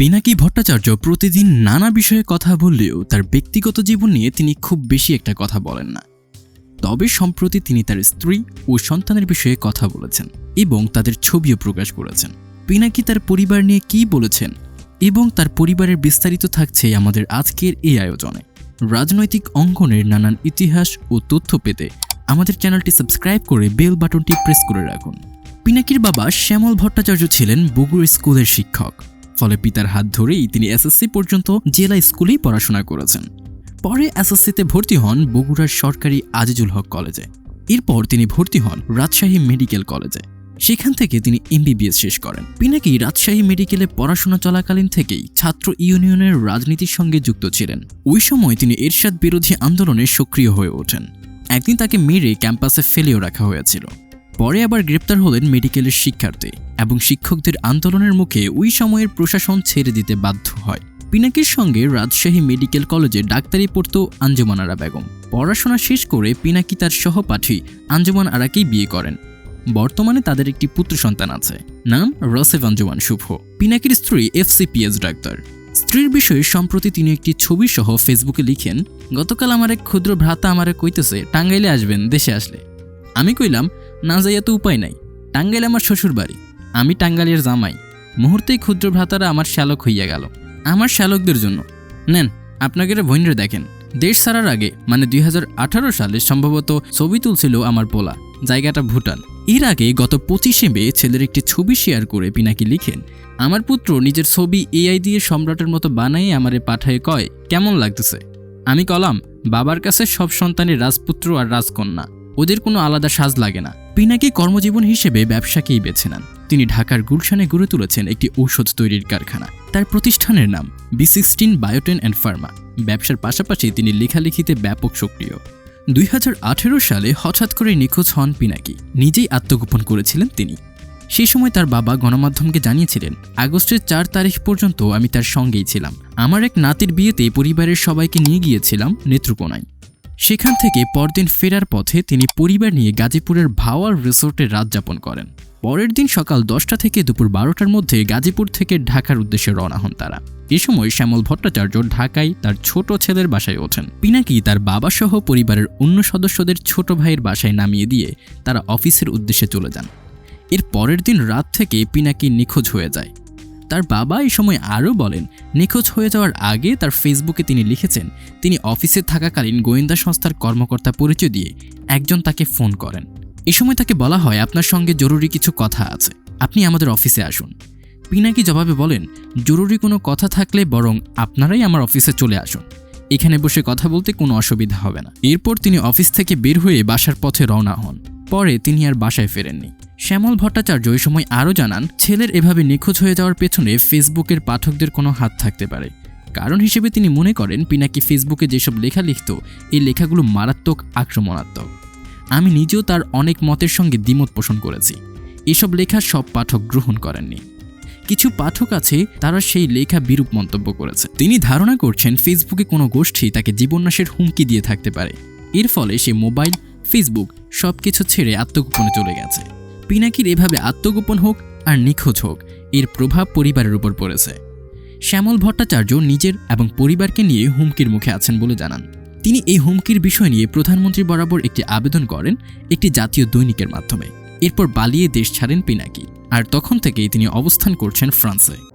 পিনাকি ভট্টাচার্য প্রতিদিন নানা বিষয়ে কথা বললেও তার ব্যক্তিগত জীবন নিয়ে তিনি খুব বেশি একটা কথা বলেন না। তবে সম্প্রতি তিনি তার স্ত্রী ও সন্তানের বিষয়ে কথা বলেছেন এবং তাদের ছবিও প্রকাশ করেছেন। পিনাকি তার পরিবার নিয়ে কী বলেছেন এবং তার পরিবারের বিস্তারিত থাকছে আমাদের আজকের এই আয়োজনে। রাজনৈতিক অঙ্গনের নানান ইতিহাস ও তথ্য পেতে আমাদের চ্যানেলটি সাবস্ক্রাইব করে বেল বাটনটি প্রেস করে রাখুন। পিনাকির বাবা শ্যামল ভট্টাচার্য ছিলেন বগুড়া স্কুলের শিক্ষক। ফলে পিতার হাত ধরেই তিনি এসএসসি পর্যন্ত জেলা স্কুলেই পড়াশোনা করেছেন। পরে এসএসসিতে ভর্তি হন বগুড়ার সরকারি আজিজুল হক কলেজে। এরপর তিনি ভর্তি হন রাজশাহী মেডিকেল কলেজে। সেখান থেকে তিনি এমবিবিএস শেষ করেন। পিনাকি রাজশাহী মেডিকেলে পড়াশোনা চলাকালীন থেকেই ছাত্র ইউনিয়নের রাজনীতির সঙ্গে যুক্ত ছিলেন। ওই সময় তিনি এরশাদ বিরোধী আন্দোলনে সক্রিয় হয়ে ওঠেন। একদিন তাকে মেরে ক্যাম্পাসে ফেলেও রাখা হয়েছিল। পরে আবার গ্রেপ্তার হলেন মেডিকেলের শিক্ষার্থী এবং শিক্ষকদের আন্দোলনের মুখে ওই সময়ের প্রশাসন ছেড়ে দিতে বাধ্য হয়। পিনাকির সঙ্গে রাজশাহী মেডিকেল কলেজে ডাক্তারি পড়ত আঞ্জুমান আরা বেগম। পড়াশোনা শেষ করে পিনাকি তার সহপাঠী আঞ্জুমান আরাকেই বিয়ে করেন। বর্তমানে তাদের একটি পুত্র সন্তান আছে, নাম রসেফ আঞ্জুমান শুভ। পিনাকির স্ত্রী এফসিপিএস ডাক্তার। স্ত্রীর বিষয়ে সম্প্রতি তিনি একটি ছবি সহ ফেসবুকে লিখেন, গতকাল আমার এক ক্ষুদ্র ভ্রাতা আমারে কইতেছে, টাঙ্গাইলে আসবেন, দেশে আসলে। আমি কইলাম না যাইয়া তো উপায় নাই। টাঙ্গাইল আমার শ্বশুর বাড়ি আমি টাঙ্গাইলের জামাই। মুহূর্তেই ক্ষুদ্র ভ্রাতারা আমার শ্যালক হইয়া গেল। আমার শ্যালকদের জন্য। নেন, আপনাকে ভৈন্যে দেখেন। দেশ ছাড়ার আগে মানে দুই হাজার আঠারো সালে সম্ভবত ছবি তুলছিল আমার পোলা, জায়গাটা ভুটান। এর আগে গত পঁচিশে মে ছেলের একটি ছবি শেয়ার করে পিনাকি লিখেন, আমার পুত্র নিজের ছবি এআই দিয়ে সম্রাটের মতো বানাই আমারে পাঠায় কয়, কেমন লাগতেছে? আমি কলাম, বাবার কাছে সব সন্তানের রাজপুত্র আর রাজকন্যা, ওদের কোনো আলাদা সাজ লাগে না। পিনাকি কর্মজীবন হিসেবে ব্যবসাকেই বেছে নেন। তিনি ঢাকার গুলশানে গড়ে তুলেছেন একটি ঔষধ তৈরির কারখানা। তার প্রতিষ্ঠানের নাম B sixteen biotech and pharma. ব্যবসার পাশাপাশি তিনি লেখালেখিতে ব্যাপক সক্রিয়। দুই হাজার আঠেরো সালে হঠাৎ করে নিখোঁজ হন পিনাকি। নিজেই আত্মগোপন করেছিলেন তিনি। সেই সময় তার বাবা গণমাধ্যমকে জানিয়েছিলেন, আগস্টের চার তারিখ পর্যন্ত আমি তার সঙ্গেই ছিলাম। আমার এক নাতির বিয়েতে পরিবারের সবাইকে নিয়ে গিয়েছিলাম নেত্রকোনায়। সেখান থেকে পরদিন ফেরার পথে তিনি পরিবার নিয়ে গাজীপুরের ভাওয়ার রিসোর্টে রাত যাপন করেন। পরের দিন সকাল দশটা থেকে দুপুর বারোটার মধ্যে গাজীপুর থেকে ঢাকার উদ্দেশ্যে রওনা হন তারা। এ সময় শ্যামল ভট্টাচার্য ঢাকায় তার ছোট ছেলের বাসায় ওঠেন। পিনাকি তার বাবা সহ পরিবারের অন্য সদস্যদের ছোট ভাইয়ের বাসায় নামিয়ে দিয়ে তারা অফিসের উদ্দেশ্যে চলে যান। এর পরের দিন রাত থেকে পিনাকি নিখোঁজ হয়ে যায়। তার বাবা এই সময় আরও বলেন, নিখোঁজ হয়ে যাওয়ার আগে তার ফেসবুকে তিনি লিখেছেন, তিনি অফিসে থাকাকালীন গোয়েন্দা সংস্থার কর্মকর্তা পরিচয় দিয়ে একজন তাকে ফোন করেন। এ সময় তাকে বলা হয়, আপনার সঙ্গে জরুরি কিছু কথা আছে, আপনি আমাদের অফিসে আসুন। পিনাকি জবাবে বলেন, জরুরি কোনো কথা থাকলে বরং আপনারাই আমার অফিসে চলে আসুন। এখানে বসে কথা বলতে কোনো অসুবিধা হবে না। এরপর তিনি অফিস থেকে বের হয়ে বাসার পথে রওনা হন। পরে তিনি আর বাসায় ফেরেননি। শ্যামল ভট্টাচার্য ওই সময় আরও জানান, ছেলের এভাবে নিখোঁজ হয়ে যাওয়ার পেছনে ফেসবুকের পাঠকদের কোনো হাত থাকতে পারে। কারণ হিসেবে তিনি মনে করেন, পিনাকি ফেসবুকে যেসব লেখা লিখত, এই লেখাগুলো মারাত্মক আক্রমণাত্মক। আমি নিজেও তার অনেক মতের সঙ্গে দ্বিমত পোষণ করেছি। এসব লেখা সব পাঠক গ্রহণ করেননি। কিছু পাঠক আছে, তারা সেই লেখা বিরূপ মন্তব্য করেছে। তিনি ধারণা করছেন, ফেসবুকে কোনো গোষ্ঠী তাকে জীবননাশের হুমকি দিয়ে থাকতে পারে। এর ফলে সে মোবাইল ফেসবুক সব কিছু ছেড়ে আত্মগোপনে চলে গেছে। পিনাকির এভাবে আত্মগোপন হোক আর নিখোঁজ হোক, এর প্রভাব পরিবারের উপর পড়েছে। শ্যামল ভট্টাচার্য নিজের এবং পরিবারকে নিয়ে হুমকির মুখে আছেন বলে জানান। তিনি এই হুমকির বিষয় নিয়ে প্রধানমন্ত্রী বরাবর একটি আবেদন করেন একটি জাতীয় দৈনিকের মাধ্যমে। এরপর বালিয়ে দেশ ছাড়েন পিনাকি। আর তখন থেকেই তিনি অবস্থান করছেন ফ্রান্সে।